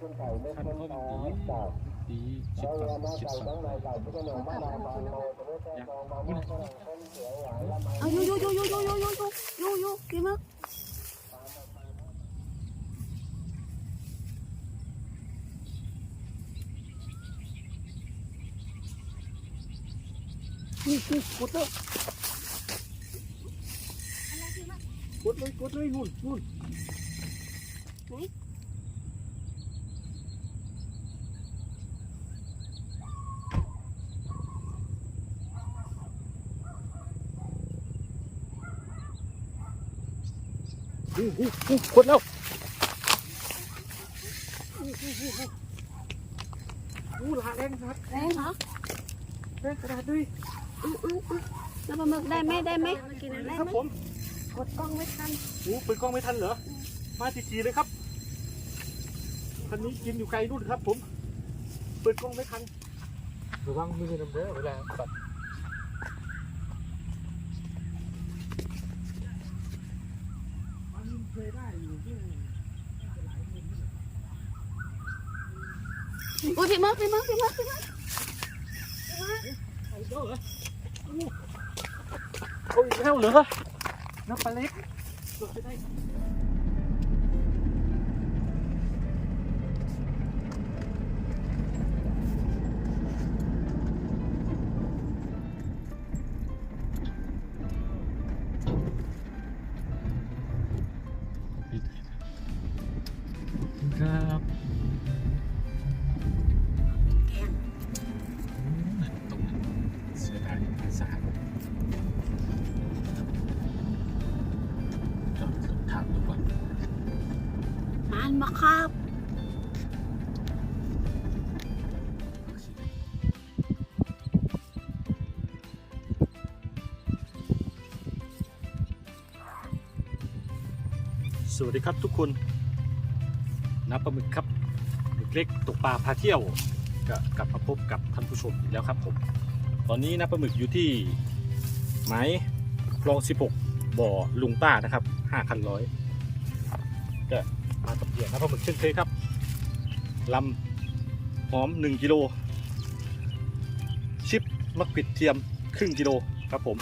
คันพ่อมันดีดีชิดฝั่งชิดฝั่งยังมึงเอาอยู่อยู่อยู่อยู่อยู่อยู่อยู่อยู่อยู่กินมั้งนี่นี่กดเลยกดเลยกดเลยนู่นนู่นอู้หูหู กดแล้วอู้ลาแรงครับแรงเหรอแรงกระดาษด้วยอื้ออื้ออื้แล้วปลาหมึกได้ไหมได้ไหมได้ครับไหมผมกดกล้องไม่ทันอู้เปิดกล้องไม่ทันเหรอมาจีๆเลยครับคันนี้กินอยู่ไกลนู่นครับ ผม เปิดกล้องไม่ทันระวังมือน้ำเด้อเวลาตัด Uy, di ma, di ma, di ma, di ma. Ôi, heo lửa. Nó phải lấy. Được cái tay. ันมาครับสวัสดีครับทุกคนนับปลาหมึกครับเล็กๆตกปลาพาเที่ยวก็กลับมาพบกับท่านผู้ชมอีกแล้วครับผมตอนนี้นับปลาหมึกอยู่ที่ไม้คลอง 16 บ่อลุงป้านะครับ5คันร้อย เหยื่อนับปลาหมึกเช่นเคยครับลำหอม 1 กิโล ชิปมะกริดเทียมครึ่งกิโลครับผม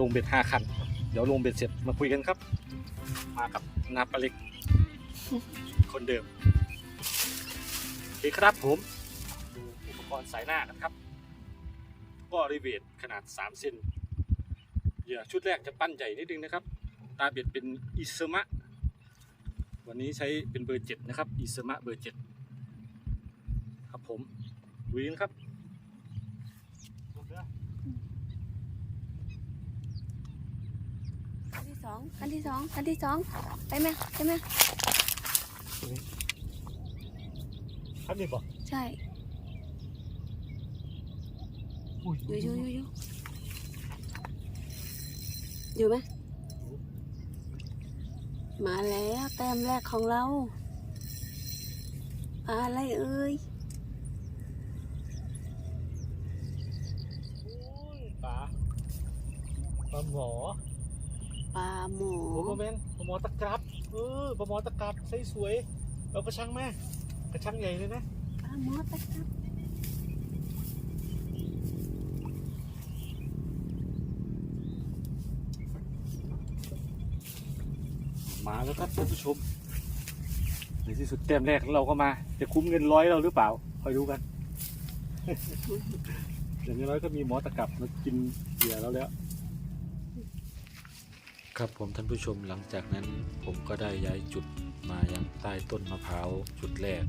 ลงเบ็ด5คัน เดี๋ยวลงเบ็ดเสร็จมาคุยกันครับ มากับนาปลาเล็ก คนเดิมโอเคครับผม ดูอุปกรณ์สายหน้ากันครับ ก็รีเวทขนาด 3 เซนเหยื่อชุดแรกจะปั้นใหญ่นิดนึงนะครับ ตาเบ็ดเป็นอิสมะ วันนี้ใช้เป็นเบอร์7นะครับอิสมะเบอร์7ครับผมลุยกันครับคันที่สองคันที่สองคันที่สองไปไหมไปไหมครับนี่บอกใช่อุ้ยอยู่อยู่อยู่อยู่อยู่ไหม มาแล้วแต้มแรกของเราปลาอะไรเอ่ยปลาปลาหมอปลาหมอโอ้โหแมนปลาหมอตะกรับเออปลาหมอตะกรับใส่สวยเอากระชังแม่กระชังใหญ่เลยนะปลาหมอตะครับ มาแล้วครับท่านผู้ชมในที่สุดแต้มแรกของเราก็มา จะคุ้มเงินร้อยเราหรือเปล่าคอยดูกัน อย่างน้อยก็มีหมอตะกรับมากินเหยื่อเราแล้ว ครับผมท่านผู้ชมหลังจากนั้นผมก็ได้ย้ายจุดมายังใต้ต้นมะพร้าวจุดแรก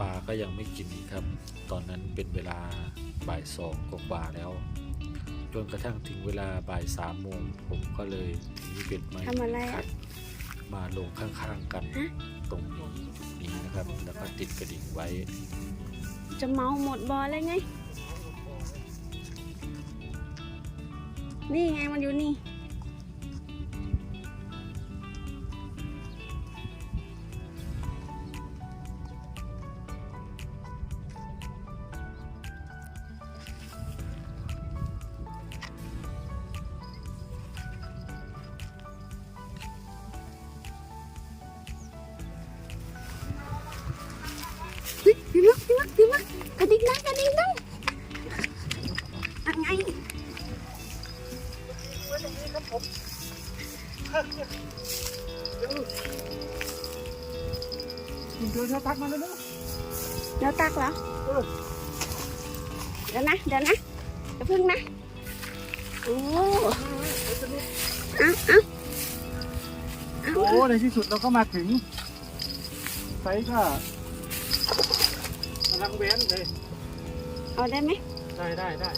ปลาก็ยังไม่กินอีกครับ ตอนนั้นเป็นเวลาบ่ายสองกว่าๆแล้วจนกระทั่งถึงเวลาบ่ายสามโมงผมก็เลยถือเบ็ดไม้ทำอะไรคัอะด มาลงข้างๆกันฮะตรงนี้จุดนี้นะครับ แล้วก็ติดกระดิ่งไว้ จะเมาหมดบอเลยไง นี่ไงมันอยู่นี่ ครับผมเจอเจ้าตักมาแล้วเนอะเดี๋ยวตักเหรอเดี๋ยวนะ เดี๋ยวนะอย่พึ่งนะ โอ้วจะเอาอโอ้ในที่สุดเราก็มาถึงไซส์ก็กำลังแวนเลย เอาได้ไหมได้ได้ได้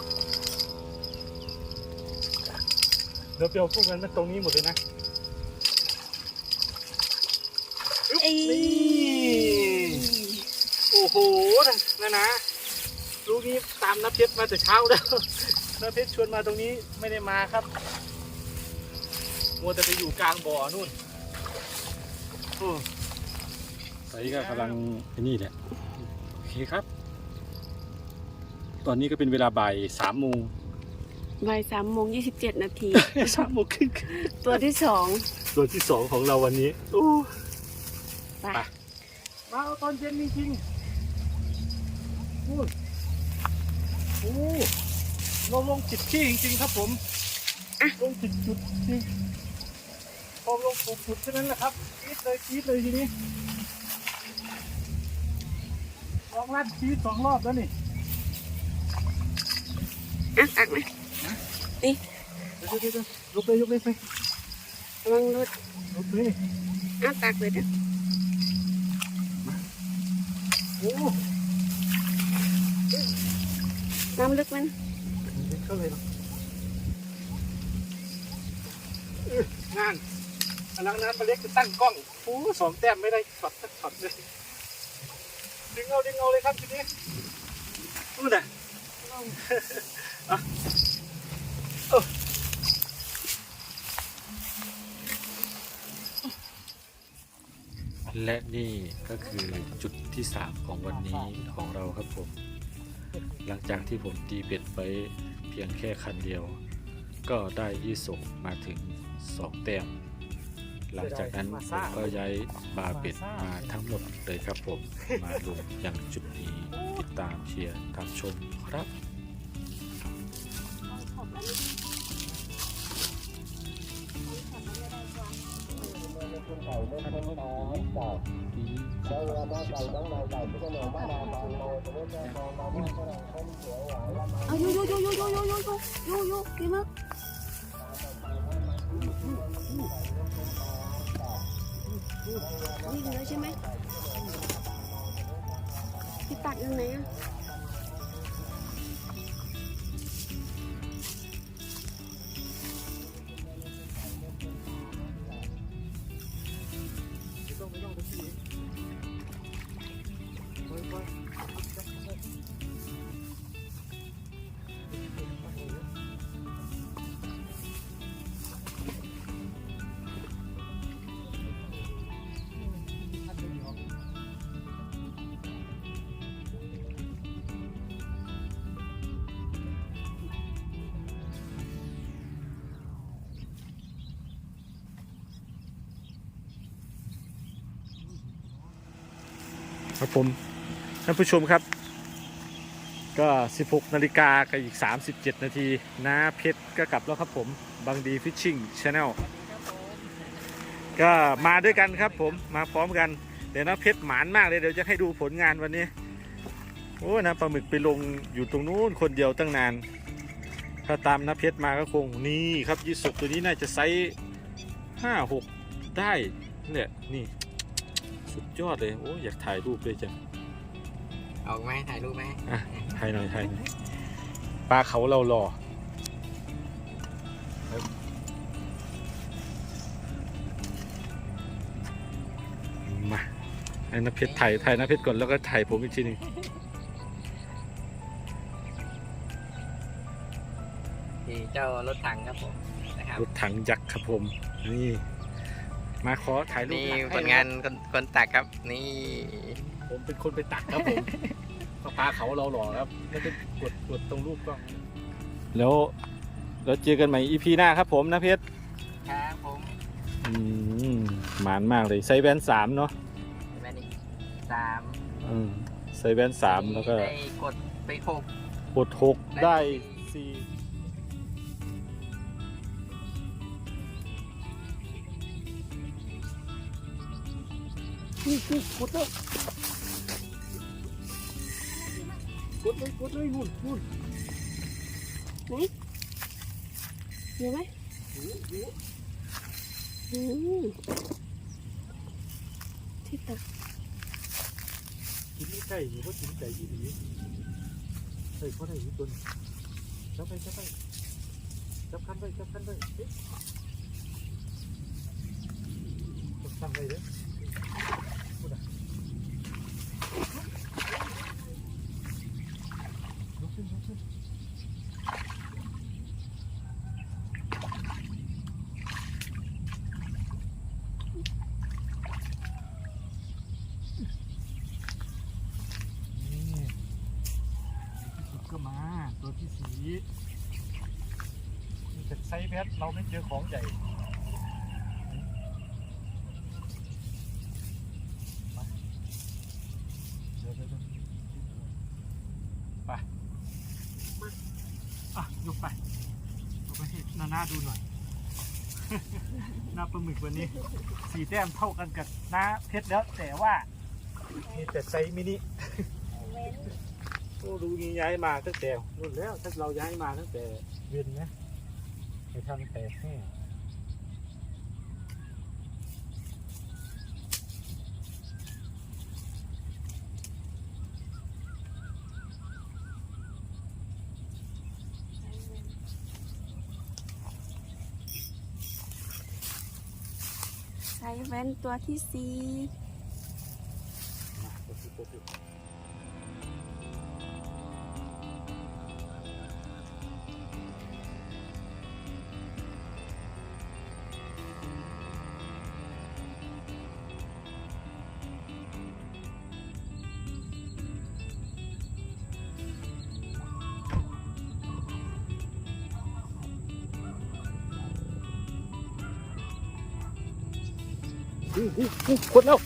เดี๋ยวเปรียวพวกมันมาตรงนี้หมดเลยนะเอ้ยนี่โอ้โหนะนะนะลูกนี้ตามนับเพชรมาแต่เช้าแล้วนับเพชรชวนมาตรงนี้ไม่ได้มาครับมัวแต่ไปอยู่กลางบ่อนู่นโอ้ใส่ก็กำลังไอ้นี่แหละ โอเคครับ ตอนนี้ก็เป็นเวลาบ่ายสามโมง บ่ายสามโมงยี่สิบเจ็ดนาที สามโมงครึ่งตัวที่สองตัวที่สองของเราวันนี้โอ้ไปไปมาเอาตอนเย็นจริงๆโอ้โหเราลงจิตที่จริงๆครับผมลงจิตจุดจริงพอลงถูกจุดเท่านั้นแหละครับกรีดเลยกรีดเลยทีนี้ลองลัดกรีดสองรอบแล้วนี่อะตักไหม เดี๋ยวเดี๋ยวเดี๋ยวลุกเลยลุกเลยไประวังรถลุกเลยอะตักเลยเด้อโอ้น้ำลึกมันเด็กเข้าเลยเนาะเอ้ยงานกำลังน้ำปลาเล็กจะตั้งกล้องโอ้สองแต้มไม่ได้ช็อตสักช็อตเลยดึงเอาดึงเอาเลยครับทีนี้นู่นน่ะอะเอ้า และนี่ก็คือจุดที่สามของวันนี้ของเราครับผม หลังจากที่ผมตีเบ็ดไว้เพียงแค่คันเดียว ก็ได้ยี่สกมาถึงสองแต้มหลังจากนั้นผมก็ย้ายบาเบ็ดมาทั้งหมดเลยครับผม มาลงอย่างจุดนี้ติดตามเชียร์ตามชมครับ เอาอยู่อยู่อยู่อยู่อยู่อยู่อยู่อยู่อยู่ ครับผมท่านผู้ชมครับ ก็ 16นาฬิกากับอีก 37 นาทีน้าเพชรก็กลับแล้วครับผมบางดีฟิชชิ่งชาแนลก็มาด้วยกันครับผมมาพร้อมกัน เดี๋ยวน้าเพชรหมานมากเลยเดี๋ยวจะให้ดูผลงานวันนี้ โอ้นะปลาหมึกไปลงอยู่ตรงนู้นคนเดียวตั้งนาน ถ้าตามน้าเพชรมาก็คงนี่ครับยี่สกตัวนี้น่าจะไซส์ห้าหกได้เนี่ยนี่ สุดยอดเลย โอ้ยอยากถ่ายรูปเลยจัง ออกไหมถ่ายรูปไหมอะ ถ่ายหน่อยถ่ายหน่อยปลาเขาเราหล่อมาไอ้นเพชรถ่ายถ่ายนเพชรก่อนแล้วก็ถ่ายผมอีกทีหนึงที่เจ้ารถถังครับผมนะครับรถถังยักษ์ครับผม นี่ มาขอถ่ายรูปนี่หลัให้ผลงานคนคนตักครับ นี่ ผมเป็นคนไปตักครับผมก็ปลาเขาเราหล่อครับแล้วก็กดกดตรงรูปกล้องแล้วแล้วเจอกันใหม่อีพีหน้าครับผมนะเพชรครับผมอืมหมานมากเลยไซส์แวนสามเนาะแม่นี่สามอืมไซส์แวนสามแล้วก็ได้กดไปหกกดหกได้สี่ นี่นี่กดแล้วกดเลยกดเลยนู่นนู่นเห็นไหมโอ้โหอืมที่ตักกินไม่ไก่หรือว่ากินไก่ยี่หลีใส่เขาได้ยี่ตัวนี้จับไปจับไปจับคันไปจับคันไปเอ๊ะจับคันไปเด้อพูดอะลุกขึ้นลุกขึ้น นี่ที่สุดก็มาตัวที่สี มีแต่ไซส์แบทเราไม่เจอของใหญ่ไปเดี๋ยวเดี๋ยวเดี๋ยวไปมาอะยกไปยกไปให้นานาดูหน่อย หน้าปลาหมึกวันนี้ สีแต้มเท่ากันกับหน้าเพชรแล้ว แต่ว่า มีแต่ไซส์มินิ โอ้ดูนี่ย้ายมาตั้งแต่นู่นแล้วถ้าเราย้ายมาตั้งแต่เวียนนะไปทำแต่แห้งใช้แว่นตัวที่สี่ ขวดแล้ว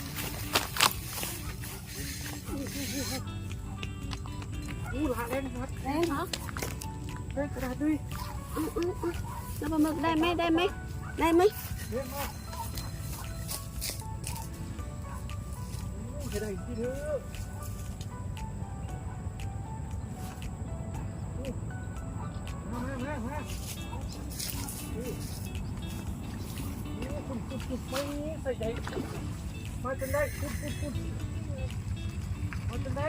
อู้หลาแรงครับแรงเหรอแรงกระดาษด้วยอื้ออื้ออื้แล้วปลาหมึกได้ไหมได้ไหมได้ไหมเล่นมากอู้ได้ที่เถอะ คุดไม่ใส่ใจมาจนได้คุดคุดคุดมาจนได้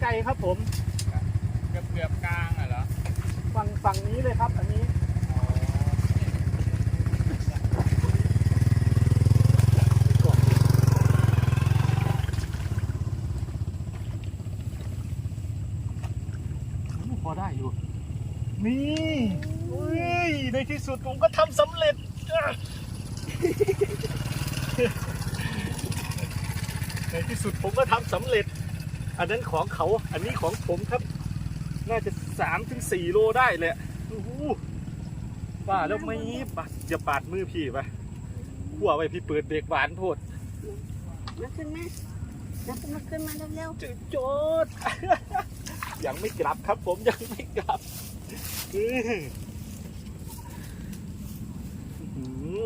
ไม่ไกลครับผมเกือบเกือบกลางอะเหรอฝั่งฝั่งนี้เลยครับ อันนี้อ๋อพอได้อยู่ นี่อุ้ยในที่สุดผมก็ทำสำเร็จอะในที่สุดผมก็ทำสำเร็จ อันนั้นของเขาอันนี้ของผมครับ น่าจะสามถึงสี่โลได้แหละโอ้โหว่าแล้วไม่ปาดอย่าปาดมือพี่ไปขัวไว้พี่เปิดเบรกหวานโพดมาขึ้นมามาขึ้นมาขึ้นมาเร็วจุดโจดยังไม่กลับครับผมยังไม่กลับอื้อหื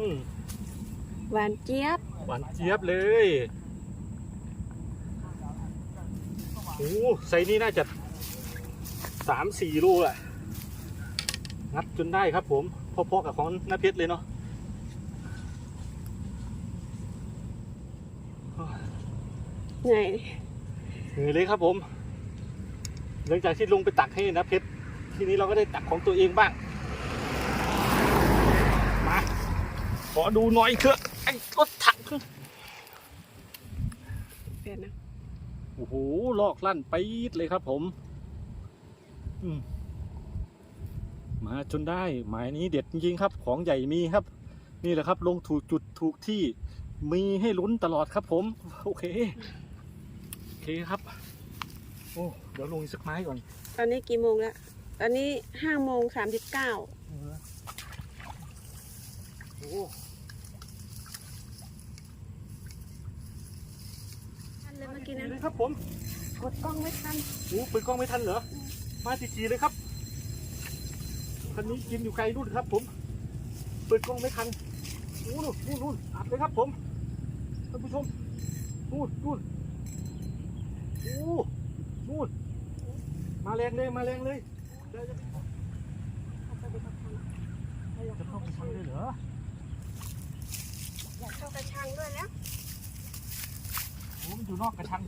อๆหวานเจี๊ยบ หวานเจี๊ยบเลย โอ้ไซส์นี้น่าจะสามสี่โลอะงัดจนได้ครับผมพอๆกับของน้าเพชรเลยเนาะเหนื่อยเหนื่อยเลยครับผม หลังจากที่ลงไปตักให้น้าเพชรทีนี้เราก็ได้ตักของตัวเองบ้าง มา ขอดูหน่อยเถอะไอ้รถถังเปลี่ยนนะ โอ้โหลอกลั่นปี๊ดเลยครับผมอืมมาจนได้ หมายนี้เด็ดจริงๆครับ ของใหญ่มีครับ นี่แหละครับ ลงถูกจุดถูกที่มีให้ลุ้นตลอดครับผม โอเค โอเคครับ โอ้เดี๋ยวลงอีกสักไม้ก่อน ตอนนี้กี่โมงแล้ว ตอนนี้ห้าโมงสามสิบเก้าโอ้ ทัน เลยเมื่อกี้นี่นะเลยครับผม กดกล้องไม่ทันโอ้เปิดกล้องไม่ทันเหรอ มาจีๆเลยครับ คันนี้กินอยู่ไกลนู่นครับผม เปิดกล้องไม่ทันโอ้นู่นนู่นนู่นอัดเลยครับผมท่านผู้ชมนู่นนู่นโอ้นู่นมาแรงเลย มาแรงเลยเดี๋ยวจะจะเข้าไปทำเลยเหรออยากเข้ากระชังด้วยแล้วโอ้มันอยู่นอกกระชัง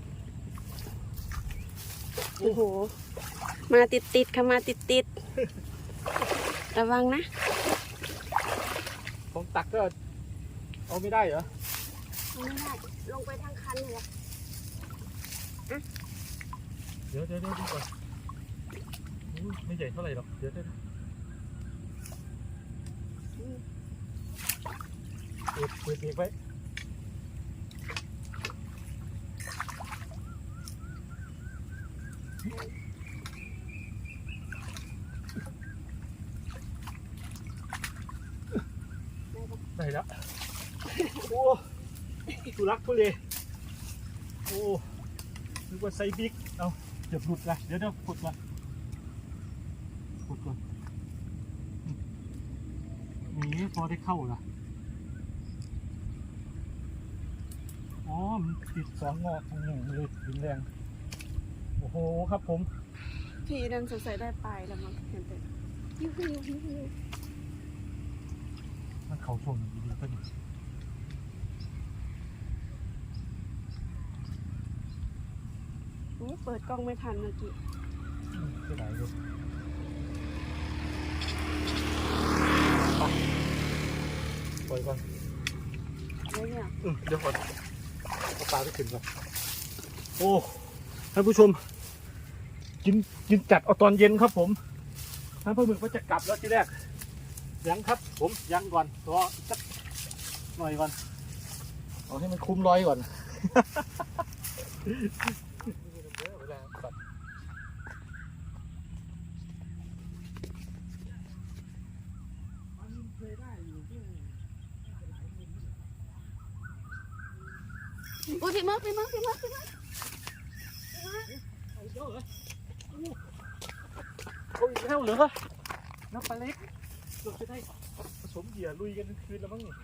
โอ้โห มาติดติดๆค่ะมาติดติดๆระวังนะของตักก็เอาไม่ได้เหรอไม่ได้ลงไปทางคันเลยอะเดี๋ยวเดี๋ยวเดี๋ยวดูก่อนอุ๊ยไม่ใหญ่เท่าไหร่หรอก เดี๋ยวเดี๋ยวเปิดเปิดเบรกไว้ ได้แล้ว โอ้ทุลักทุเลโอ้นึกว่าไซบิ๊ก เอาเดี๋ยวหลุดละเดี๋ยวเดี๋ยวกดก่อนกดก่อนนี่พอได้เข้าละอ๋อ มันติดสองงอกตรงหนึ่งเลยดินแรง ครับผม พี่ดันสงสัยได้ไปแล้วมั้งเห็นแต่ยูฮูยูฮูมันเขาชนดีๆก็ดีโอ้เปิดกล้องไม่ทันเมื่อกี้อืมเสียดายเลยไปปล่อยก่อนแล้วเนี่ยอืมเดี๋ยวก่อนเอาปลาไปขึ้นก่อนโอ้ท่านผู้ชม กินกินจัดเอาตอนเย็นครับผมท่านพ่อหมึกว่าจะกลับแล้วทีแรกยังครับ ผมยังก่อนรอสักหน่อยก่อนเอาให้มันคุ้มร้อยก่อนอุ้ยพี่มิร์กพี่มิร์กพี่มิร์กพี่เมิร์กเอาก แล้วเหรอเอาอีกแล้วเหรอน้ำปลาเล็กเราจะได้ผสมเหยื่อลุยกันทั้งคืนแล้วมั้งเนี่ย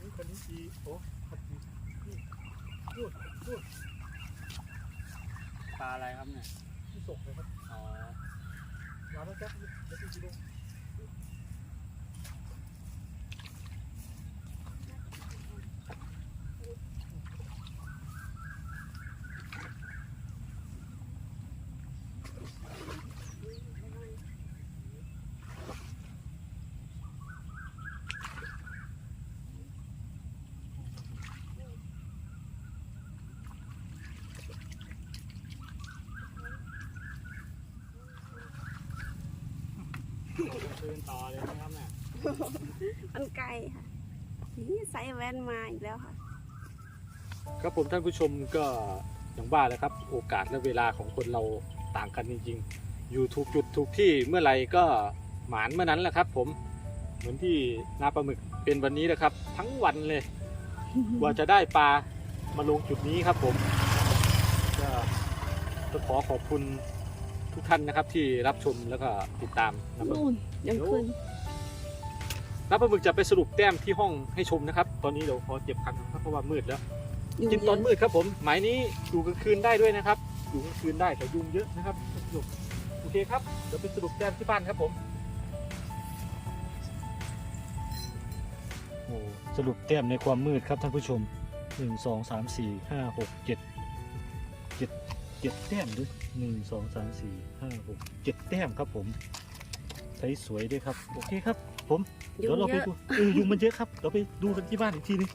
นี่คนนี้ดีโอ้ขัดดีนี่นู่นนู่นปลาอะไรครับเนี่ยที่ส่งเลยครับอ๋อวางไว้แป๊บนึงเดี๋ยวพี่จะลงเดินต่อเลยนะครับเนี่ยมันไกลค่ะนี่ใส่แว่นมาอีกแล้วค่ะ ครับผมท่านผู้ชมก็อย่างว่าแหละครับ โอกาสและเวลาของคนเราต่างกันจริงๆ อยู่ถูกจุดถูกที่เมื่อไหร่ก็หมานเมื่อนั้นแหละครับ ผมเหมือนที่นาปลาหมึกเป็นวันนี้นะครับ ทั้งวันเลยกว่าจะได้ปลามาลงจุดนี้ครับผมก็จะขอขอบคุณ ทุกท่านนะครับที่รับชมแล้วก็ติดตามนาปลาหมึกนู่นยังขึ้นนาปลาหมึกจะไปสรุปแต้มที่ห้องให้ชมนะครับ ตอนนี้เดี๋ยวขอเก็บคันครับเพราะว่ามืดแล้ว กินตอนมืดครับผมหมายนี้อยู่กลางคืนได้ด้วยนะครับ อยู่กลางคืนได้แต่ยุงเยอะนะครับท่านผู้ชมเคครับเดี๋ยวไปสรุปแต้มที่บ้านครับผมโอ้สรุปแต้มในความมืดครับท่านผู้ชมหนึ่งสองสามสี่ห้าหก เจ็ดเจ็ดเจ็ดแต้มด้วยหนึ่งสองสามสี่ห้าหกเจ็ดแต้มครับผมใช้สวยด้วยครับ โอเคครับ ผมยุเดี๋ยวงเราเยไปอะดูเออยุงมันเยอะครับ เราไปดูกันที่บ้านอีกทีนึง